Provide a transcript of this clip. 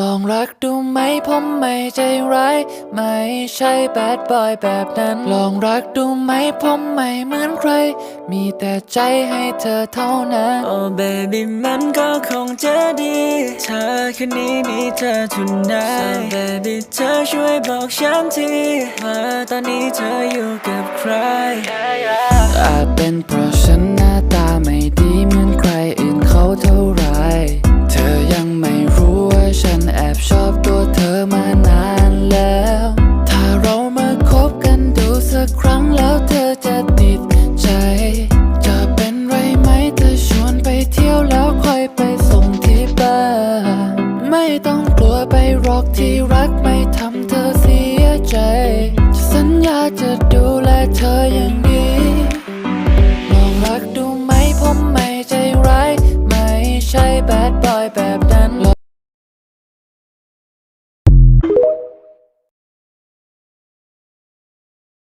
ลองรักดูไหมผมไม่ใจร้าย ไม่ใช่แบดบอยแบบนั้น ลองรักดูไหมผมไม่เหมือนใคร มีแต่ใจให้เธอเท่านั้น โอ้เบบี้มันก็คงจะดีเธอคืนนี้มีเธอทุนได้เบบี้เธอช่วยบอกฉันทีว่าตอนนี้เธออยู่กับใครอาจเป็นเพราะฉัน แล้วเธอจะติดใจ จะเป็นไรไหมเธอชวนไปเที่ยวแล้วคอยไปส่งที่บ้านไม่ต้องกลัวไปรอกที่รักไม่ทำเธอเสียใจ จะสัญญาจะดูแลเธออย่างดีลองรักดูไหมผมไม่ใจร้าย ไม่ใช่แบดบอยแบบนั้น